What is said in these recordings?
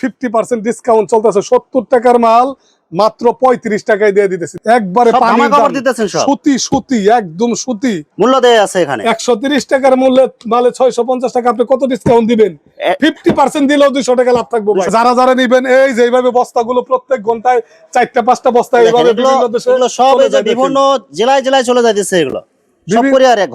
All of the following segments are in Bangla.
ফিফটি পার্সেন্ট ডিসকাউন্ট চলতেছে। সত্তর টাকার মাল মাত্র পঁয়ত্রিশ টাকায় দিয়ে দিতেছি। একবারে। সুতি সুতি একদম সুতি। মূল্য দেয়া আছে এখানে? একশো তিরিশ টাকার মূল্যে মালে ছয়শো পঞ্চাশ টাকা। আপনি কত ডিসকাউন্ট দিবেন? ফিফটি পার্সেন্ট দিলেও দুইশো টাকা লাভ থাকব যারা যারা নিবেন এই যে এইভাবে বস্তাগুলো প্রত্যেক ঘন্টায় চারটা পাঁচটা বস্তা এইভাবে বিভিন্ন সব জেলায় জেলায় চলে যাইতেছে এগুলো।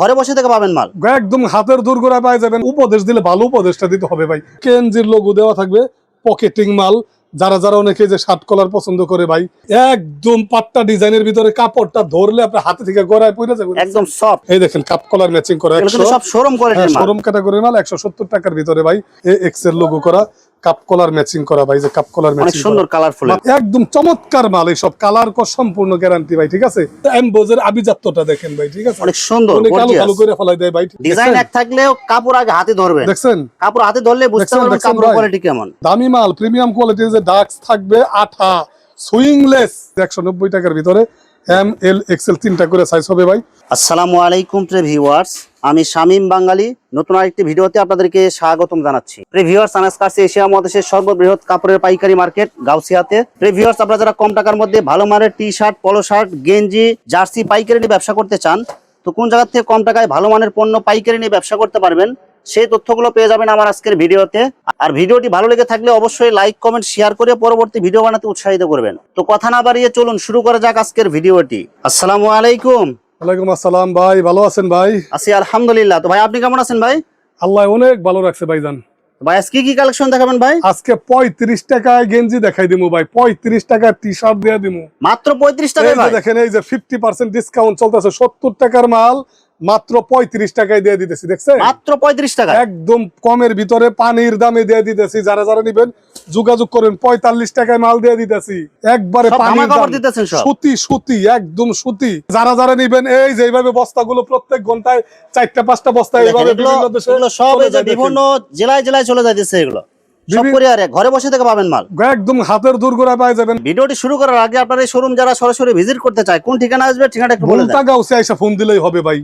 ঘরে বসে থেকে পাবেন মাল। একদম হাতের দুর্গরা পাই যাবেন। উপদেশ দিলে ভালো উপদেশটা দিতে হবে ভাই। কেনজির লোগো দেওয়া থাকবে। পকেটিং মাল যারা যারা অনেকে যে শার্ট কলার পছন্দ করে ভাই একদম পাট্টা ডিজাইনের ভিতরে কাপড়টা ধরলে আপনার হাতে থেকে গড়ায় পড়ে যাবে। একদম সফট এই দেখেন কাপ কলার ম্যাচিং করা সব শোরুম করে শোরুম ক্যাটাগরির মাল একশো সত্তর টাকার ভিতরে ভাই এক্সের লোগো করা। কাপ কলার ম্যাচিং করা ভাই যে কাপ কলার ম্যাচিং সুন্দর কালারফুল একদম চমৎকার মাল এইসব। কালার কর সম্পূর্ণ গ্যারান্টি ভাই ঠিক আছে? এমবোজের আবিজাত্তটা দেখেন ভাই ঠিক আছে? অনেক সুন্দর অনেক gorgeous। ভালো করে ফেলাই দেয় ভাই ডিজাইন এক থাকলেও কাপড় আগে হাতে ধরবে দেখছেন? কাপড় হাতে ধরলে বুঝতে পারবেন কাপড় কোয়ালিটি কেমন। দামি মাল প্রিমিয়াম কোয়ালিটির যে ডাক্স থাকবে আঠা সুইংলেস একশো নব্বই টাকার ভিতরে এম এল এক্সেল তিনটা করে সাইজ হবে ভাই। আসসালামু আলাইকুম প্রে ভিউয়ার্স আমি শামীম বাঙালি। নতুন আরেকটি ভিডিওতে আপনাদেরকে স্বাগতম জানাচ্ছি। প্রে ভিউয়ার্স এশিয়া মহাদেশের সর্ববৃহৎ কাপড়ের পাইকারি মার্কেট গাউসিয়াতে। প্রে আপনারা যারা কম টাকার মধ্যে ভালো মানের টি শার্ট পলো শার্ট গেঞ্জি, জার্সি পাইকারি নিয়ে ব্যবসা করতে চান, তো কোন জায়গা থেকে কম টাকায় ভালো মানের পণ্য পাইকারি নিয়ে ব্যবসা করতে পারবেন? সেই তথ্যগুলো পেয়ে যাবেন আমার আজকের ভিডিওতে। আর ভিডিওটি ভালো লেগে থাকলে অবশ্যই লাইক কমেন্ট শেয়ার করে পরবর্তী ভিডিও বানাতে উৎসাহিত করবেন। তো কথা না বাড়িয়ে চলুন শুরু করা যাক আজকের ভিডিওটি। আসসালামু আলাইকুম। ওয়ালাইকুম আসসালাম ভাই ভালো আছেন ভাই? আছি আলহামদুলিল্লাহ। তো ভাই আপনি কেমন আছেন ভাই? আল্লাহ অনেক ভালো রাখছে ভাইজান। ভাই আজকে কি কালেকশন দেখাবেন ভাই? আজকে পঁয়ত্রিশ টাকায় গেঞ্জি দেখাই দিমু ভাই পঁয়ত্রিশ টাকায় টি শার্ট দিয়ে দিমু। মাত্র পঁয়ত্রিশ এই টাকায় ভাই? দেখেন এই যে ফিফটি পার্সেন্ট ডিসকাউন্ট চলতেছে সত্তর টাকার মাল মাত্র পঁয়ত্রিশ টাকায় দিয়ে দিতেছি দেখছেন? মাত্র পঁয়ত্রিশ টাকা একদম কমের ভিতরে পানির দামে দিয়ে দিতেছি যারা যারা নিবেন যোগাযোগ করেন পঁয়তাল্লিশ টাকায় মাল দিয়ে দিতেছি। একবারে পানির দাম। সুতি সুতি একদম সুতি। যারা যারা নিবেন এই যে এইভাবে বস্তাগুলো প্রত্যেক ঘন্টায় চারটা পাঁচটা বস্তা এইভাবে সব। বিভিন্ন জেলায় জেলায় চলে যাইতেছে এগুলো। ঘরে বসে থেকে পাবেন মাল। একদম হাতের দুর্গরা পাই যাবেন। ভিডিওটি শুরু করার আগে আপনার এই শোরুম যারা সরাসরি ভিজিট করতে চায় কোন ঠিকানা আসবে ঠিকানা একটু বলে ফোন দিলেই হবে ভাই।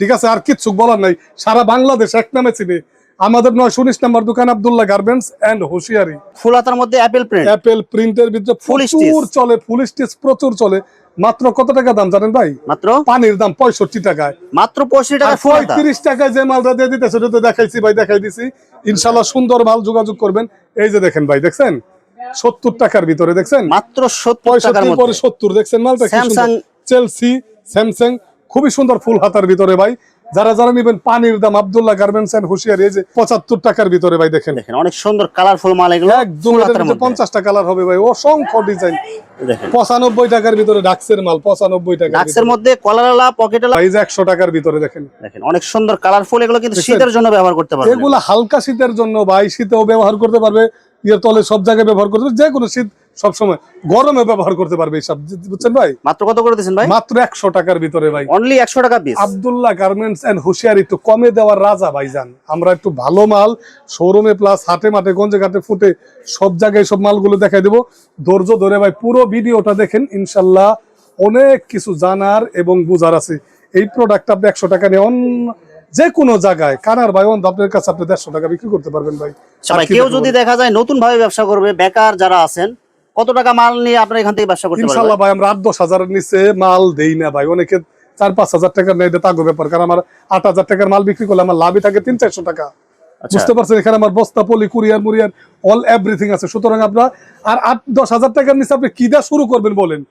ঠিক আছে আর কিচ্ছু বলার নাই। সারা বাংলাদেশ এক নামে চিনে। আমাদের নয় উনিশ নাম্বার দোকান Abdullah garments and hosiery. Full হাতার মধ্যে অ্যাপেল প্রিন্ট অ্যাপেল প্রিন্টের ভিতরে প্রচুর চলে ফুল স্টিচ প্রচুর চলে। মাত্র কত টাকা দাম জানেন ভাই? মাত্র? পানির দাম পঁয়ষট্টি টাকায়। মাত্র পঁয়ষট্টি টাকা পঁয়ত্রিশ টাকায় যে মালটা দিয়ে দিতেছে সেটা তো দেখাইছি ভাই দেখাই দিছি। ইনশাল্লাহ সুন্দর মাল যোগাযোগ করবেন। এই যে দেখেন ভাই দেখছেন? সত্তর টাকার ভিতরে দেখছেন? মাত্র পঁয়ষট্টি পরে সত্তর দেখছেন? মালটা। Samsung- চেলসি স্যামসাং খুবই সুন্দর ফুল হাতার ভিতরে ভাই। যারা যারা নিবেন পানির দাম আব্দুল্লাহ গার্মেন্টস এন্ড হুশিয়ারি এই যে পঁচাত্তর টাকার ভিতরে ভাই দেখেন। দেখেন অনেক সুন্দর কালারফুল মাল এগুলো একদম পঞ্চাশটা কালার হবে ভাই। অসংখ্য ডিজাইন পঁচানব্বই টাকার ভিতরে ডাক্সের মাল পঁচানব্বই টাকা ডাক্সের মধ্যে এই যে একশো টাকার ভিতরে দেখেন। দেখেন অনেক সুন্দর কালারফুল এগুলো কিন্তু শীতের জন্য ব্যবহার করতে পারবে এগুলা হালকা শীতের জন্য ভাই শীতেও ব্যবহার করতে পারবে। ইয়ের তলে সব জায়গায় ব্যবহার করতে পারবে। যে কোনো শীত সবসময় গরমে ব্যবহার করতে পারবে এইসব বুঝছেন ভাই? মাত্র কত করে দিচ্ছেন ভাই? মাত্র একশো টাকার ভিতরে ভাই। অনলি একশো টাকা piece Abdullah garments and hosiery কমে দেওয়ার রাজা ভাইজান। আমরা একটু ভালো মাল শোরুমে প্লাস হাটে মাঠে গঞ্জে ঘাটে ফুটে সব জায়গায় সব মালগুলো দেখাই দেবো। ধৈর্য ধরে ভাই পুরো ভিডিওটা দেখেন ইনশাল্লাহ অনেক কিছু জানার এবং বুঝার আছে। এই প্রোডাক্ট আপনি একশো টাকা নিয়ে অন্য- যে কোনো জায়গায় কানার ভাই অন্ত আপনার কাছে আপনি দেড়শো টাকা বিক্রি করতে পারবেন ভাই। কেউ যদি দেখা যায় নতুন ভাবে ব্যবসা করবে বেকার যারা আছেন কত টাকা মাল নিয়ে আপনার এখান থেকে ব্যবসা করতে পারবেন? ভাই আমরা আট দশ হাজারের নিচে মাল দেই না ভাই। অনেকে চার পাঁচ হাজার টাকার নেই তাগো ব্যাপার। কারণ আমার আট হাজার টাকার মাল বিক্রি করলে আমার লাভই থাকে তিন চারশো টাকা। আচ্ছা। বুঝতে পারছেন? এখানে আমার বস্তা পলি কুরিয়ার মুরিয়ার অল এভরিথিং আছে। সুতরাং আপনার আর আট দশ হাজার টাকার নিচে আপনি কি দিয়ে শুরু করবেন বলেন?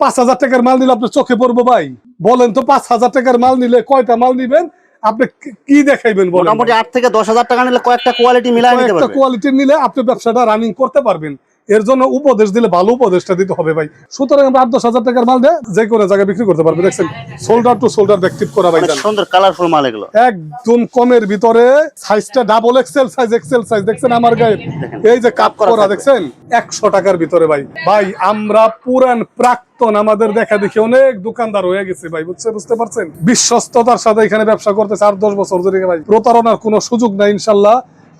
পাঁচ হাজার টাকার মাল নিলে আপনার চোখে পড়ব ভাই। বলেন তো পাঁচ হাজার টাকার মাল নিলে কয়টা মাল নিবেন? আপনি কি- দেখাইবেন বলেন মোটামুটি আট থেকে দশ হাজার টাকা নিলে কয়েকটা কোয়ালিটি মিলাই কোয়ালিটি নিলে আপনি ব্যবসাটা রানিং করতে পারবেন। এর জন্য উপদেশ দিলে ভালো উপদেশটা দিতে হবে ভাই। সুতরাং আমরা আট দশ হাজার টাকার মাল দেয় যে কোনো জায়গায় বিক্রি করতে পারবে দেখছেন? শোল্ডার টু শোল্ডার ব্যক্তিত করা ভাই সুন্দর কালারফুল মাল এগুলো। একদম কমের ভিতরে সাইজটা double XL size XL size দেখছেন আমার গায়ে? এই যে কাপ করা করা দেখছেন? একশো টাকার ভিতরে ভাই। ভাই আমরা পুরান প্রাক্তন আমাদের দেখা দেখি অনেক দোকানদার হয়ে গেছে ভাই বুঝছে বুঝতে পারছেন? বিশ্বস্ততার সাথে এখানে ব্যবসা করতে চার দশ বছর ধরে ভাই। প্রতারণার কোনো সুযোগ নাই ইনশাল্লাহ।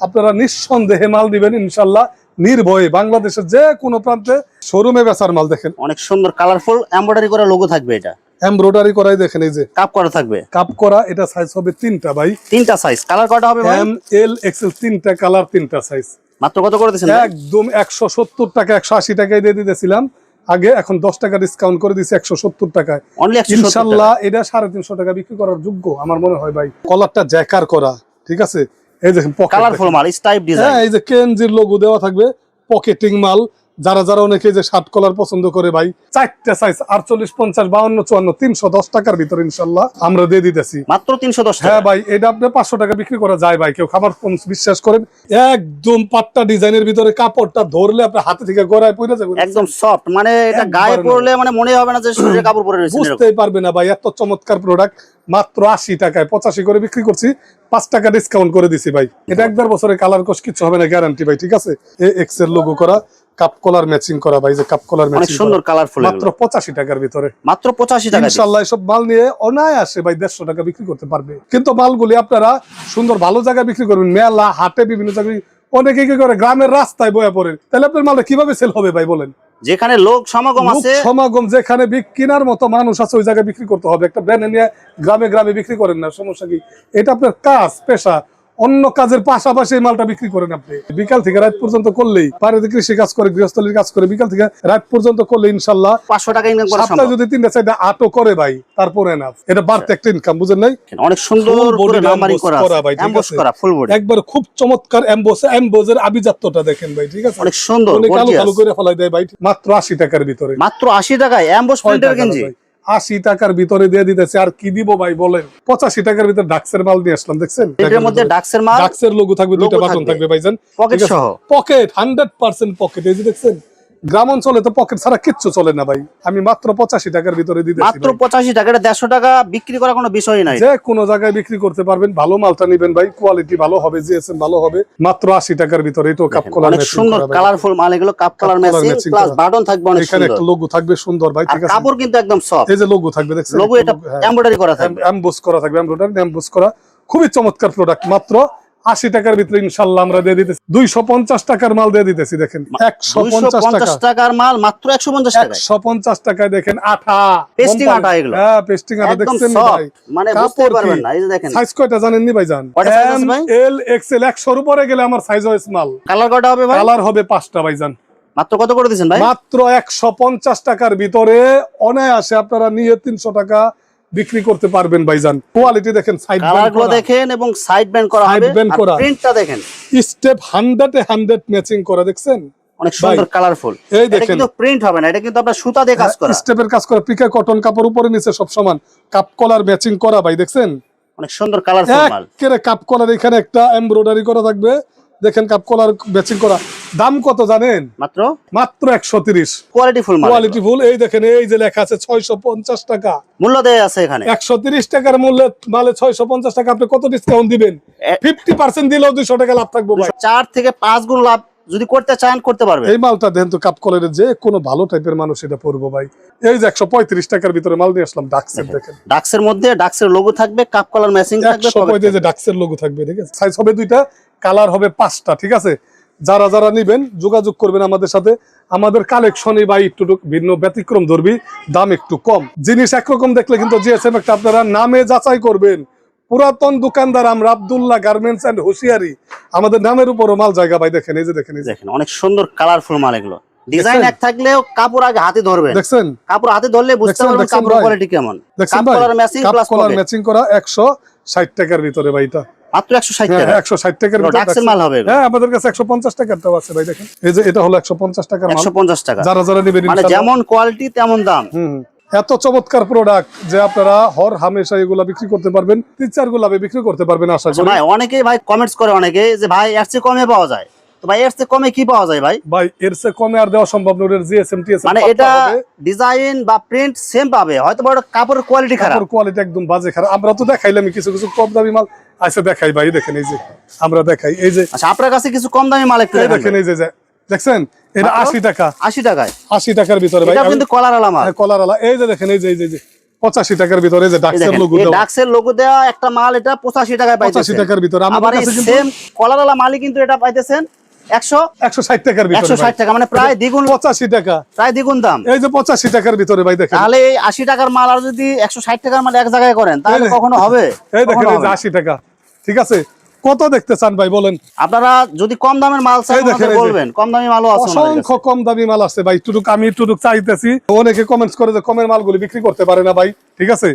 আপনারা নিঃসন্দেহে মাল দিবেন ইনশাল্লাহ। নির্ভয়ে বাংলাদেশের যে কোনো প্রান্তে শোরুমে বেচার মাল দেখেন। অনেক সুন্দর কালারফুল এমব্রয়ডারি করা লোগো থাকবে এটা। এমব্রয়ডারি করাই দেখেন এই যে। কাপ করা থাকবে। কাপ করা এটা সাইজ হবে তিনটা ভাই। তিনটা সাইজ কালার কটা হবে এম এল এক্সেল তিনটা কালার তিনটা সাইজ মাত্র কত করে দিচ্ছেন ভাই? একদম একশো সত্তর টাকা একশো আশি টাকায় দিয়ে দিতেছিলাম। আগে এখন দশ টাকা ডিসকাউন্ট করে দিচ্ছি একশো সত্তর টাকায়। অনলি একশো ইনশাল্লাহ এটা সাড়ে তিনশো টাকা বিক্রি করার যোগ্য আমার মনে হয় ভাই। কলারটা জ্যাকার করা ঠিক আছে? এই দেখেন পকেট কালারফুল মাল স্টাইপ ডিজাইন হ্যাঁ এই যে কেনজির লোগো দেওয়া থাকবে পকেটিং মাল যারা যারা অনেকে যে শার্ট কলার পছন্দ করে ভাই চারটা সাইজ আটচল্লিশ পঞ্চাশ বাউন্ন চুয়ান্ন তিনশো দশ টাকার ভিতরে ইনশাল্লাহ আমরা দিয়ে দিতেছি। মাত্র তিনশো দশ হ্যাঁ ভাই এটা আপনি পাঁচশো টাকা বিক্রি করা যায় ভাই কেউ খাবার বিশ্বাস করেন। একদম পাট্টা ডিজাইনের ভিতরে কাপড়টা ধরলে আপনার হাতে থেকে গড়ায় পড়ে যাবে একদম সফট মানে এটা গায়ে। পরলে মানে মনে হবে না যে শরীরে কাপড় পরে রয়েছে বুঝতেই পারবে না ভাই এত চমৎকার প্রোডাক্ট মাত্র আশি টাকায় পঁচাশি করে বিক্রি করছি পাঁচ টাকা ডিসকাউন্ট করে দিছি ভাই। এটা একবার বছরে কালার কোশ কিছু হবে না গ্যারান্টি ভাই ঠিক আছে? এ এক্সের লোগো করা কাপ কলার ম্যাচিং করা ভাই যে কাপ কলার ম্যাচিং সুন্দর কালারফুল মাত্র পঁচাশি টাকার ভিতরে। মাত্র পঁচাশি টাকা মাল নিয়ে ভাই দেড়শো টাকা বিক্রি করতে পারবে। কিন্তু মালগুলি আপনারা সুন্দর ভালো জায়গায় বিক্রি করবেন। মেলা হাটে বিভিন্ন জায়গায় অনেকে কি করে গ্রামের রাস্তায় বয়ে পড়েন। তাহলে আপনার মালটা কীভাবে সেল হবে ভাই বলেন? যেখানে লোক সমাগম আছে সমাগম যেখানে কেনার মতো মানুষ আছে ওই জায়গায় বিক্রি করতে হবে। একটা ব্র্যান্ড নিয়ে গ্রামে গ্রামে বিক্রি করেন না সমস্যা কি? এটা আপনার কাজ পেশা। অন্য কাজের পাশাপাশি মালটা বিক্রি করেন আপনি। বিকাল থেকে রাত পর্যন্ত করলেই পারে কৃষি কাজ করে গৃহস্থলীর কাজ করে বিকাল থেকে রাত পর্যন্ত করলে ইনশাল্লাহ পাঁচশো টাকা ইনকাম করা সপ্তাহে যদি তিনটা চারটা আটো করে ভাই তারপরে না। এটা বাড়তে একটা ইনকাম বুঝেন নাই? অনেক সুন্দর নাম্বারিং করা ভাই, করা ফুল বডি একবার খুব চমৎকার এমবোস আভিজাত্যটা দেখেন ভাই ঠিক আছে? অনেক সুন্দর কালো কালো করে ফেলাই দেয় ভাই মাত্র আশি টাকার ভিতরে। মাত্র আশি টাকায় এমবস প্রিন্টের গেঞ্জি। ভাই। আশি টাকার ভিতরে দিয়ে দিতেছে। আর কি দিব ভাই বলেন? পঁচাশি টাকার ভিতরে ডাক্সের মাল দিয়ে আসলাম দেখছেন? এটার মধ্যে ডাক্সের মাল ডাক্সের লোগো থাকবে দুইটা বাটন থাকবে। থাকবে ভাইজান। পকেট সহ। পকেট হান্ড্রেড পার্সেন্ট পকেট এই যে দেখছেন? গ্রাম অঞ্চলে তো পকেট ছাড়া কিচ্ছু চলে না ভাই। আমি মাত্র পঁচাশি টাকার ভিতরে দিতেছি মাত্র পঁচাশি টাকা দেড়শো টাকা বিক্রি করা কোনো বিষয় নাই। যে কোনো জায়গায় বিক্রি করতে পারবেন ভালো মালটা নিবেন ভাই কোয়ালিটি ভালো হবে জিএসএম ভালো হবে। মাত্র আশি টাকার ভিতরে এটাও কাপ কলার অনেক সুন্দর কালারফুল মাল এগুলো cuff colour matching plus button থাকবে অনেক এখানে সুন্দর। একটা লোগো থাকবে সুন্দর ভাই ঠিক আছে? কাপড় কিন্তু একদম সফট এই যে লোগো থাকবে দেখছেন? লোগো এটা এমব্রয়ডারি করা থাকবে। এমবোস করা থাকবে এমব্রয়ডারি এমবোস করা। খুবই চমৎকার প্রোডাক্ট মাত্র আশি টাকার ভিতরে ইনশাল্লাহ আমরা দিয়ে দিতেছি। দুইশো পঞ্চাশ টাকার মাল দিয়ে দিতেছি দেখেন। একশো পঞ্চাশ টাকার মাল মাত্র একশো পঞ্চাশ একশো পঞ্চাশ টাকায় দেখেন আঠা। Company- আঠা এগুলো। হ্যাঁ পেস্টিং আঠা দেখছেন ভাই? মানে বুঝতে পারবেন না এই যে দেখেন। সাইজ কয়টা জানেন নি ভাই জান? কয়টা ভাই? এল এক্সেল একশোর উপরে গেলে আমার সাইজ হয় স্মল কালার কটা হবে ভাই? কালার হবে পাঁচটা ভাইজান মাত্র কত করে ভাই? মাত্র একশো পঞ্চাশ টাকার ভিতরে অনায়াসে আপনারা নিয়ে তিনশো টাকা বিক্রি করতে পারবেন ভাইজান। কোয়ালিটি দেখেন সাইডগুলো দেখেন এবং সাইড ব্যান্ড করা হবে। করা। প্রিন্টটা দেখেন। স্টেপ হান্ড্রেড হান্ড্রেড ম্যাচিং করা দেখছেন? অনেক সুন্দর কালারফুল এই দেখেন। কিন্তু প্রিন্ট হবে না এটা কিন্তু আপনার সুতা দিয়ে কাজ করা। স্টেপের কাজ করা পিকা কটন কাপড় উপরে নিচে সব সমান। কাপ কলার ম্যাচিং করা ভাই দেখছেন? অনেক সুন্দর কালারফুল মাল। কাপ কলার এখানে একটা এমব্রয়ডারি করা থাকবে। দেখেন কাপ কলার ব্যাচিং করা। দাম কত জানেন? মাত্র? মাত্র একশো তিরিশ। কোয়ালিটি ফুল কোয়ালিটি ফুল এই দেখেন এই যে লেখা আছে ছয়শো পঞ্চাশ টাকা। মূল্য দেয় আছে এখানে। একশো তিরিশ টাকার মূল্যে মালে ছয়শো পঞ্চাশ টাকা। আপনি কত ডিসকাউন্ট দিবেন? ফিফটি পার্সেন্ট দিলেও দুইশো টাকা লাভ থাকব চার থেকে পাঁচ গুণ লাভ যদি করতে চান করতে পারবে। এই মালটা দেন তো কাপ কলারের যে কোনো ভালো টাইপের মানুষ এটা পরবো ভাই। এই যে একশো পঁয়ত্রিশ টাকার ভিতরে মাল নিয়ে আসলাম ডাক্সের দেখেন ডাক্সের মধ্যে ডাক্সের লোগো থাকবে কাপ কলার ম্যাচিং থাকবে পঁয়ত্রিশ ডাক্সের লোগো থাকবে ঠিক আছে? সাইজ হবে দুইটা কালার হবে পাঁচটা ঠিক আছে? যারা যারা নিবেন যোগাযোগ করবেন আমাদের সাথে। আমাদের কালেকশনে বা একটু ভিন্ন ব্যতিক্রম ধরবি দাম একটু কম। জিনিস একরকম দেখলে কিন্তু জিএসএম একটা আপনারা নামে যাচাই করবেন। পুরাতন দোকানদার আমরা আবদুল্লাহ গার্মেন্টস এন্ড হুশিয়ারি। আমাদের নামের উপরও মাল জায়গা ভাই দেখেন এই যে দেখেন দেখেন অনেক সুন্দর কালারফুল মাল এগুলো। ডিজাইন? এক থাকলেও কাপড় আগে হাতে ধরবে দেখছেন? কাপড় হাতে ধরলে বুঝতে পারবেন ভাই? কোয়ালিটি কেমন। দেখছেন কাপ ভাই? Collar matching plus collar matching করা একশো ষাট টাকার ভিতরে ভাই এটা। মাত্র একশো ষাট হ্যাঁ টাকা। একশো ষাট টাকার ভিতরে মাল হবে হ্যাঁ আমাদের কাছে একশো পঞ্চাশ টাকারটাও আছে ভাই দেখেন। এই যে এটা হলো একশো পঞ্চাশ টাকার মাল। একশো পঞ্চাশ টাকা। যারা যারা নেবেন মানে যেমন কোয়ালিটি তেমন দাম। হুম, এত চমৎকার প্রোডাক্ট যে আপনারা হর হামেশা এগুলা বিক্রি করতে পারবেন টিচার গুলাবে বিক্রি করতে পারবেন আশা আচ্ছা করি। ভাই অনেকেই ভাই কমেন্টস করে অনেকে যে ভাই এর চেয়ে কমে পাওয়া যায়। তো ভাই এর চেয়ে কমে কি পাওয়া যায় ভাই? ভাই এর চেয়ে কমে আর দেওয়া সম্ভব জিএসএম টিএসএম মানে এটা ডিজাইন বা প্রিন্ট সেম পাবে হয়তো কাপড়ের কোয়ালিটি খারাপ। কাপড় কোয়ালিটি একদম বাজে খারাপ। আমরা তো দেখাইলাম কিছু কিছু কম দামি মাল। আচ্ছা দেখাই ভাই দেখেন এই যে আমরা দেখাই এই যে। আচ্ছা আপনার কাছে কিছু কম দামি মাল একটু দেখেন এই যে, দেখছেন? এটা মাত্র? আশি টাকা। আশি টাকায়। আশি টাকার ভিতরে ভাই। এটা কিন্তু কলার আলা মাল হ্যাঁ, কলার আলা এই যে দেখেন এই যে এই যে, এই যে পঁচাশি টাকার ভিতরে যে ডাক্সের লোগো দেওয়া। ডাক্সের লোগো দেওয়া একটা মাল এটা পঁচাশি টাকায় পঁচাশি পাইতেছেন। টাকার ভিতরে। আমাদের কাছে কিন্তু সেম কলার আলা মালই কিন্তু এটা পাইতেছেন একশো একশো ষাট টাকার ভিতরে একশো ষাট টাকা মানে প্রায় দ্বিগুণ পঁচাশি টাকা। প্রায় দ্বিগুণ দাম। এই যে পঁচাশি টাকার ভিতরে ভাই দেখেন। তাহলে এই আশি টাকার মাল আর যদি একশো ষাট টাকার মাল এক জায়গায় করেন তাহলে কখনো হবে? এই দেখেন কখনো এই হবে যে না। আশি টাকা। ঠিক আছে? কত দেখতে চান ভাই বলেন। আপনারা যদি কম দামের মাল চাই। বলবেন কম দামি মাল আছে অসংখ্য কম দামি মাল আছে ভাই টুটুক আমি টুটুক চাইতেছি। অনেকে কমেন্টস করে যে কমের মালগুলি বিক্রি করতে পারে না ভাই ঠিক আছে?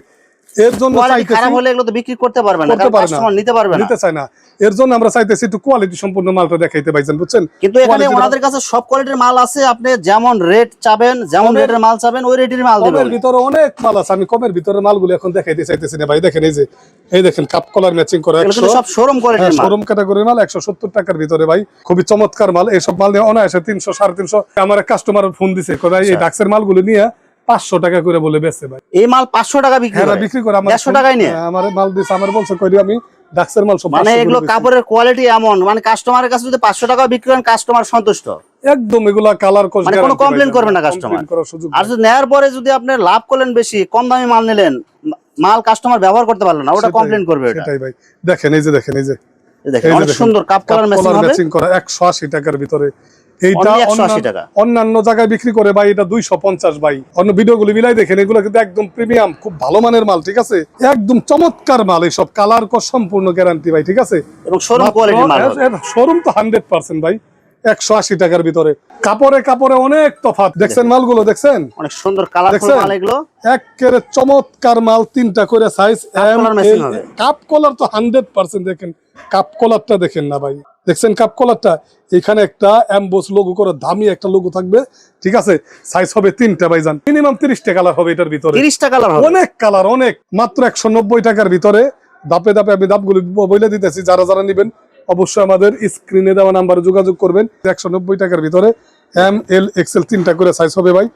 এর জন্য খারাপ হলে এগুলো তো বিক্রি করতে পারবে না করতে কারণ পারে না। কাস্টমার নিতে পারবে না। নিতে চায় না। এর জন্য আমরা চাইতেছি একটু কোয়ালিটি সম্পূর্ণ মালটা দেখাইতে পাইছেন বুঝছেন? কিন্তু এখানে ওনাদের কাছে সব কোয়ালিটির মাল আছে আপনি যেমন রেট চাবেন যেমন রেটের মাল চাবেন ওই রেটের মাল কমের ভিতরে অনেক মাল আছে আমি কমের ভিতরে মালগুলো এখন দেখাইতে চাইতেছি না ভাই। দেখেন এই যে এই দেখেন কাপ কলার ম্যাচিং করে এগুলো সব শোরুম কোয়ালিটির মাল। শোরুম ক্যাটাগরির মাল একশো সত্তর টাকার ভিতরে ভাই। খুবই চমৎকার মাল। এইসব মাল নিয়ে অনায়াসে তিনশো সাড়ে তিনশো। আমার কাস্টমার ফোন দিছে ভাই আচ্ছা। এই ডাক্সের মালগুলো নিয়ে পাঁচশো টাকা করে বলে ভাই। এই মাল পাঁচশো টাকা বিক্রি হ্যাঁ বিক্রি করে আমার দেড়শো টাকায় নিয়ে আমার মাল দিছে আমার বলছে কই আমি ডাক্সের মাল সব মানে এগুলো কাপড়ের কোয়ালিটি এমন মানে কাস্টমারের কাছে যদি পাঁচশো টাকা বিক্রি করেন কাস্টমার সন্তুষ্ট। একদম এগুলা কালার কোর্স মানে কোনো complaint করবে না customer। আর যদি নেওয়ার পরে যদি আপনি লাভ করলেন বেশি কম দামি মাল নিলেন মাল কাস্টমার ব্যবহার করতে পারল না ওটা কমপ্লেন করবে এটা সেটাই ভাই। দেখেন এই যে দেখেন এই যে। দেখেন অনেক সুন্দর কাপ কলার হবে। ম্যাচিং করা একশো আশি টাকার ভিতরে এইটা অন্যান্য- জায়গায় বিক্রি করে ভাই এটা দুইশো পঞ্চাশ ভাই। অন্য ভিডিওগুলো মিলাই দেখেন এগুলো কিন্তু একদম প্রিমিয়াম খুব ভালো মানের মাল ঠিক আছে? একদম চমৎকার মাল এইসব কালার কো সম্পূর্ণ গ্যারান্টি ভাই ঠিক আছে? শোরুম তো হান্ড্রেড পার্সেন্ট ভাই একশো আশি টাকার ভিতরে। কাপড়ে কাপড়ে অনেক তফাৎ। দেখছেন মালগুলো দেখছেন? অনেক সুন্দর দেখছেন? একেবারে চমৎকার মাল তিনটা করে সাইজ। কাপ কলার তো হান্ড্রেড পার্সেন্ট দেখেন। কাপ কলারটা দেখেন না ভাই। দেখছেন কাপ কলারটা এখানে একটা অ্যাম্বোস লোগো করে দামি একটা লোগো থাকবে। ঠিক আছে? সাইজ হবে তিনটা ভাইজান। মিনিমাম তিরিশটা কালার হবে এটার ভিতরে। তিরিশটা কালার অনেক কালার অনেক। মাত্র একশো নব্বই টাকার ভিতরে। দাপে দাপে আমি দাপগুলো বলে দিতেছি। যারা যারা নিবেন অবশ্যই আমাদের স্ক্রিনে দেওয়া নাম্বারে যোগাযোগ করবেন। একশো নব্বই টাকার ভিতরে এম এল এক্সেল তিনটা করে সাইজ হবে ভাই।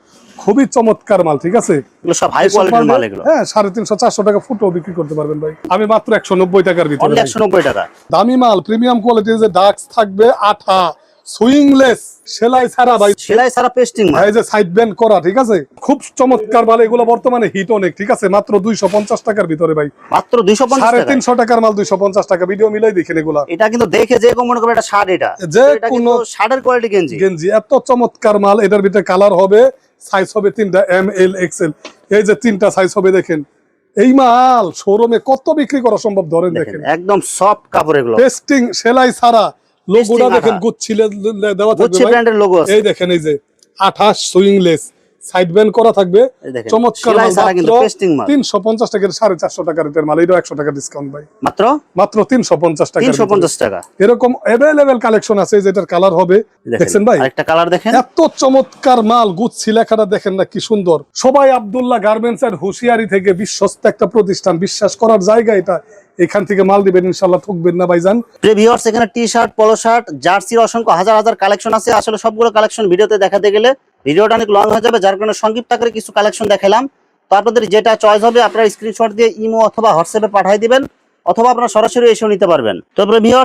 খুবই চমৎকার মাল ঠিক আছে? এগুলো সব হাই কোয়ালিটির মাল মাল এগুলো। হ্যাঁ সাড়ে তিনশো চারশো টাকা ফুটও বিক্রি করতে পারবেন ভাই। আমি মাত্র একশো নব্বই টাকার ভিতরে একশো নব্বই টাকা। দামি মাল প্রিমিয়াম কোয়ালিটির যে ডাক্স থাকবে আঠা সুইংলেস সেলাই ছাড়া ভাই। সেলাই সারা পেস্টিং মাল। যে সাইড ব্যান্ড করা ঠিক আছে? খুব চমৎকার মাল এগুলো বর্তমানে হিট অনেক ঠিক আছে? মাত্র দুইশো পঞ্চাশ টাকার ভিতরে ভাই। মাত্র দুইশো পঞ্চাশ সাড়ে টাকা তিনশো টাকার মাল দুইশো পঞ্চাশ টাকা। ভিডিও মিলাই দেখেন এগুলা। এটা কিন্তু দেখে যে মনে করে এটা শার্ট এটা। যে কোনো- শার্টের কোয়ালিটি গেঞ্জি। গেঞ্জি এত চমৎকার মাল এটার ভিতরে কালার হবে সাইজ হবে তিনটা এম এল এক্সেল এই যে তিনটা সাইজ হবে দেখেন এই মাল শোরুমে কত বিক্রি করা সম্ভব ধরেন দেখেন একদম সব কাপড় এগুলো। টেস্টিং সেলাই ছাড়া লোগোটা দেখেন। গুচ্ছিলে দেওয়া থাকবে এই দেখেন এই যে আঠাশ সুইংলেস সাইড ব্যান্ড করা থাকবে। চমৎকার। তিনশো পঞ্চাশ টাকার সাড়ে চারশো টাকার রেটের মাল। একশো টাকা ডিসকাউন্ট ভাই। মাত্র? মাত্র তিনশো পঞ্চাশ টাকা তিনশো পঞ্চাশ টাকা। এরকম অ্যাভেলেবেল কালেকশন আছে যেটার কালার হবে। দেখছেন ভাই? আরেকটা কালার দেখেন। এত চমৎকার মাল গুচ্ছি লেখাটা দেখেন না কি সুন্দর। সবাই আবদুল্লাহ গার্মেন্টস এর হুঁশিয়ারি থেকে বিশ্বস্ত একটা প্রতিষ্ঠান বিশ্বাস করার জায়গা এটা। এখান থেকে মাল দিবেন ইনশাল্লাহ ঠকবেন না ভাইজান। ভিউয়ার্স এখানে টি শার্ট পলো শার্ট জার্সির অসংখ্য হাজার হাজার কালেকশন আছে। আসলে সবগুলো কালেকশন ভিডিওতে দেখাতে গেলে ভিডিওটা অনেক লং হয়ে যাবে। যার কারণে সংক্ষিপ্ত আকারে কিছু কালেকশন দেখালাম। তো আপনাদের যেটা চয়েস হবে, আপনারা স্ক্রিনশট দিয়ে ইমো অথবা হোয়াটসঅ্যাপে পাঠিয়ে দিবেন, অথবা আপনারা সরাসরি এসেও নিতে পারবেন। তো ভিউয়ার্স